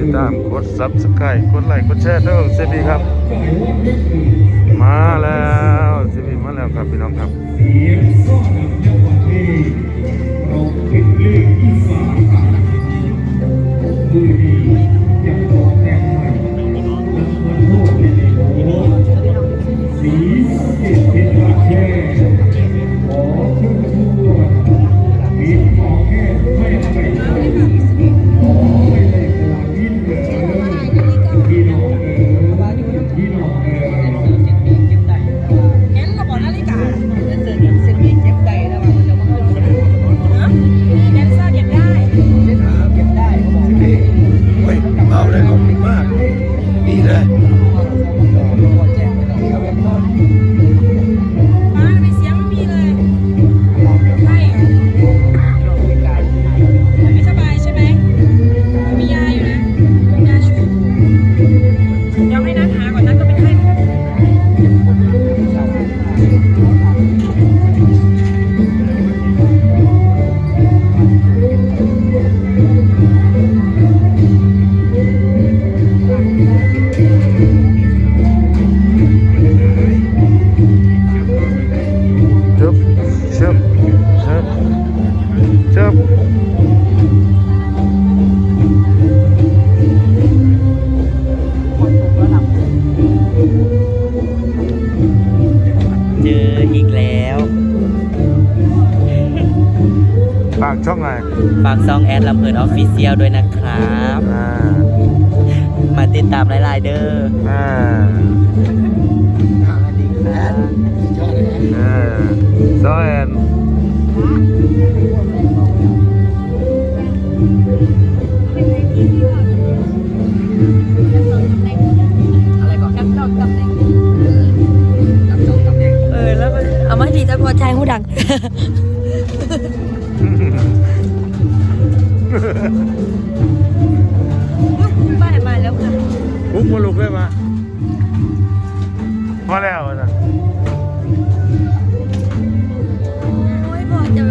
ติดตาม กดซับสไครต์กดไลค์ กดแชร์ด้วยเซบีครับ มาแล้วเซบีมาแล้วครับพี่น้องครับเราเป็นเลขที่สาม ช่องหนฝากซองแอดลำเพินออฟฟิเชียลด้วยนะครับมาติดตามไลน์เด้ออ่าอ่าซอยแอนเออแล้วมัเอามาดีแต่พอใจหูดัง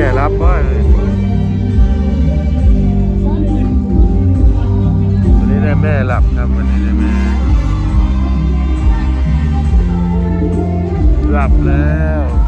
แม่รับว่าวันนี้ได้แม่หลับครับวันนี้ได้แม่หลับแล้ว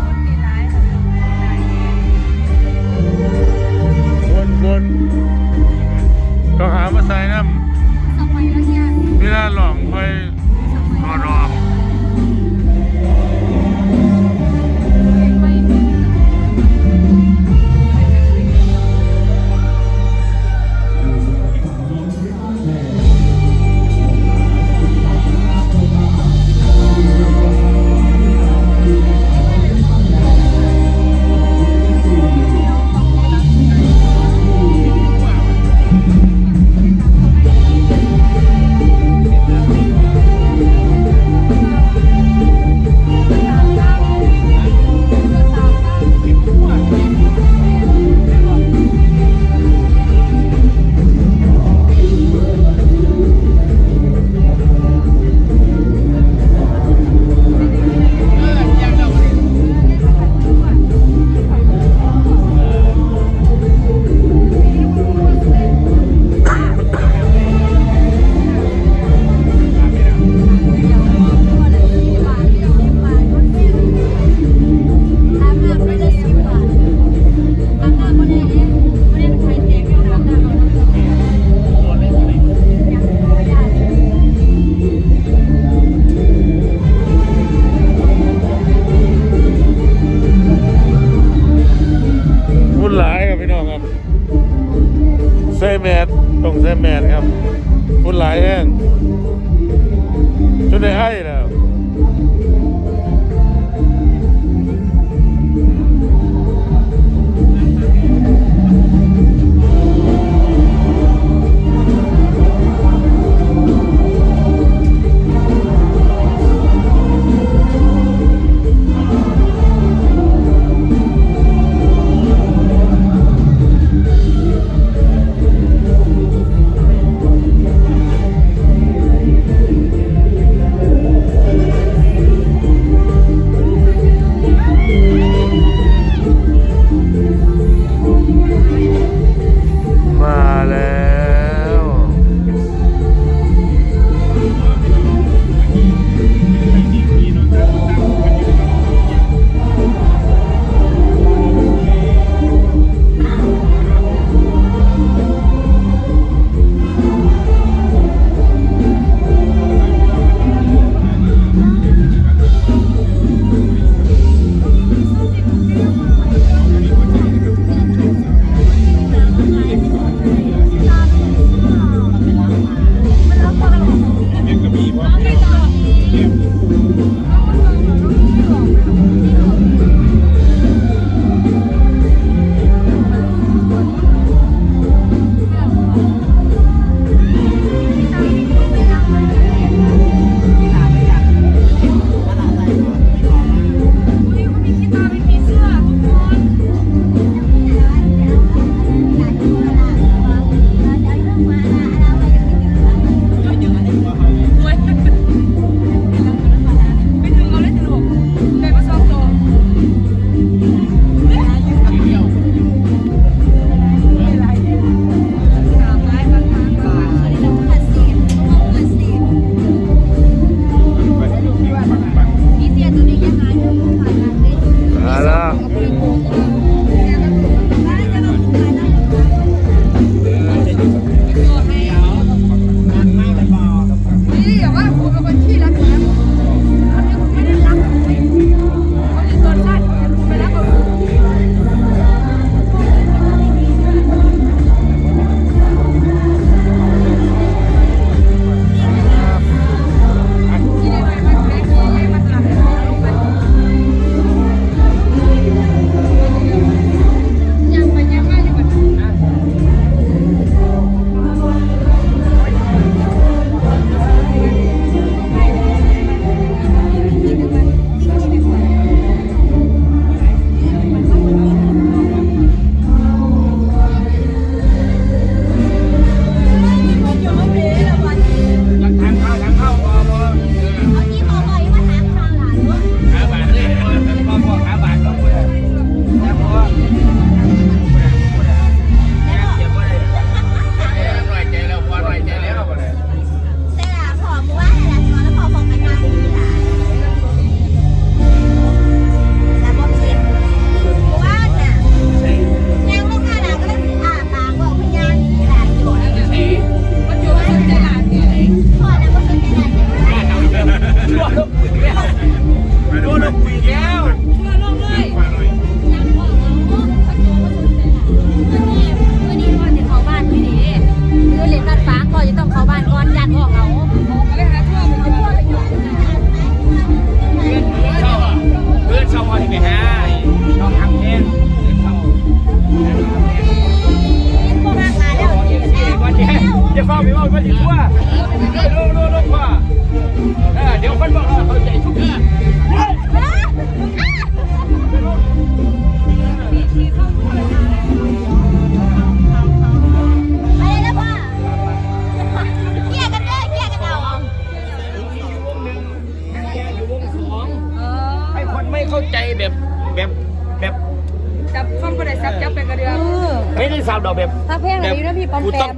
Come on.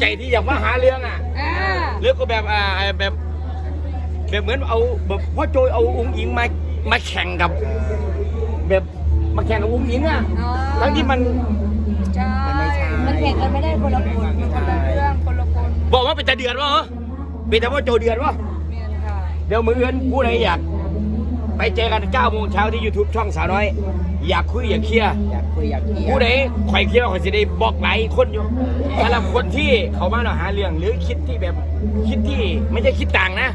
ใจที่อยากมาหาเรื่องอะอ่าหรือก็แบบอ่าแบบแบบเหมือนเอาแบบพ่อโจยเอาอุ้งอิงมามาแข่งกับ แบบมาแข่งกับอุ้งอิงอะทั้งที่มันใช่มันแข่งกันไม่ได้คนละคนคนละเรื่องคนละคนบอกว่าเป็นแต่เดือดวะเหรอเป็นแต่พ่อโจเดือดวะ เมียนค่ะ เดี๋ยวมือเอื้อนผู้ใดอยาก ไปเจอกัน9โมงเช้าที่ YouTube ช่องสาวน้อย อยากคุยอยากเคลียร์อยากคุยอยากเคลียร์ผู้ใดข่อยเคลียร์ข่อยสิได้บอกหลายคนอยู่สำหรับคนที่เขามาหาเรื่องหรือคิดที่แบบคิดที่ไม่ใช่คิดต่างนะ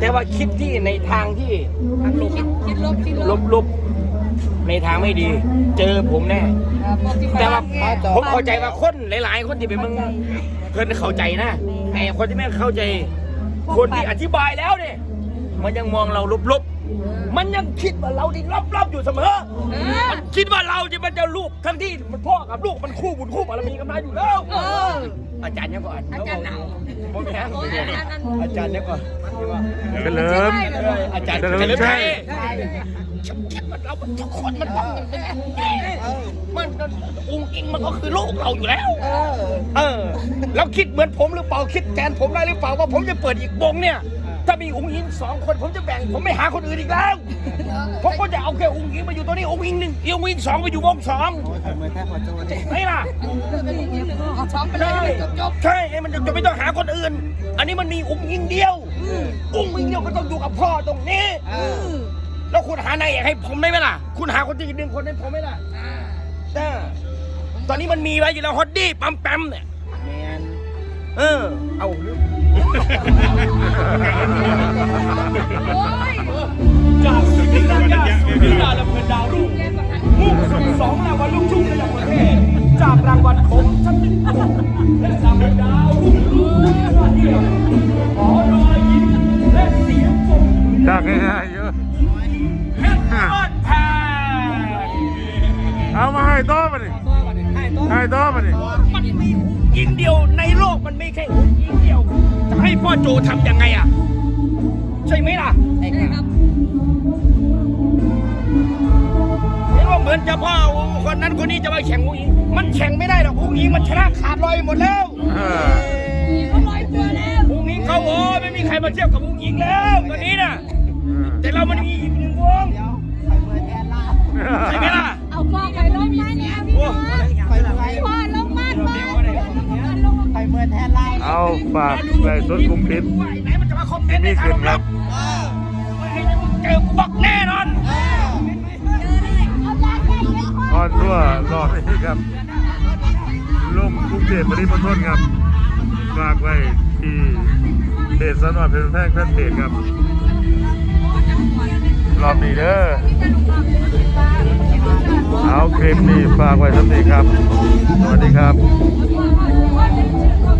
แต่ว่าคิดที่ในทางที่ทางลบคิดคิดลบคิดลลบบลบในทางไม่ดี เจอผมแน่อ่าบอกที่แต่ว่าแง่ผมเข้าใจว่าคนหลายๆ คนที่เป็นมึงเพื่อนเข้าใจนะแต่คนที่ไม่เข้าใจ คนที่อธิบายแล้วเนี่ย มันยังมองเราลบๆ มันยังคิดว่าเราดีลบๆอยู่เสมอเออมันคิดว่าเราจะมันจะลูกทั้งที่มันพ่อกับลูกมันคู่บุญคู่บารมีกันมาอยู่แล้วเอออาจารย์ยังก่อนอาจารย์หนังผมแพ้โอ้ยอาจารย์นั้นอาจารย์ยังก่อนเฉลิมอาจารย์เฉลิมเฉลิมชัยชัยฉันคิดว่าเราทุกคนมันต้องมันองค์อิงมันก็คือลูกเราอยู่แล้ว เออ แล้วคิดเหมือนผมหรือเปล่าคิดแทนผมได้หรือเปล่าว่าผมจะเปิดอีกวงเนี่ย ถ้ามีองค์อิงสองคนผมจะแบ่ง ผมไม่หาคนอื่นอีกแล้วผมก็จะเอาแค่องค์อิงมาอยู่ตัวนี้องค์อิงหนึ่งอีกองค์อิงสองไปอยู่วงสองเหมือนแค่พอโจเลยไม่ล่ะเอาช็อปไปเลยใช่จบจบใช่ไอ้มันจะไม่ต้องหาคนอื่น อันนี้มันมีองค์อิงเดียวองค์อิงเดียวก็ต้องอยู่กับพ่อตรงนี้แล้วคุณหานายเอกให้ผมได้ไหมล่ะ คุณหาคนที่ดึงคนให้ผมไหมล่ะเออตอนนี้มันมีไว้อยู่แล้วฮอตดี้ปั๊มแปมเนี่ยแมนเออเอาลืมโอ้ย จากสุดที่ดาวยาสุดที่ดาวและเพื่อนดาวรุ่งมุ่งสู่สองรางวัลลูกทุ่งระดับประเทศ จากรางวัลผมชั้นหนึ่งและรางวัลดาวรุ่งยอดเยี่ยมขอรอยยิ้มและเสียงปรบมือจากง่ายๆเยอะเพชรบ้านแพงเอามาให้ต้อมาดิให้ต้อมาดิมันมียิงเดียวในโลกมันไม่แค่ยิงเดียวจะ ให้พ่อโจทำยังไงอะ ใช่ไหมล่ะใช่ครับเห็นว่าเหมือนจะพ่อคนนั้นคนนี้จะมาแข่งอุ้งอิงมันแข่งไม่ได้หรอกอุ้งอิงมันชนะขาดลอยหมดแล้วเออเขาลอยตัวแล้วอุ้งอิงเขาโอ้ไม่มีใครมาเทียบกับอุ้งอิงแล้วตอนนี้น่ะแต่เรามันมีอีกหนึ่งวงใช่ไหมล่ะ เอาฝากไลฟ์สดกลุ่มปิดไหนมันจะมาคอมเมนต์ในนี่ทางขึ้นลครับบไอ้นี่มึงเจอกูบอกแน่นอนเอาจานแค่เย็นพ่อออนทั่วรอบนี้ครับลงกรุงเทพปริมณฑลครับฝากไว้ที่เพจสนอเพจแพงแฟนเพจครับรอบนี้เด้อเอาคลิปนี้ฝากไว้สักทีครับ สวัสดีครับ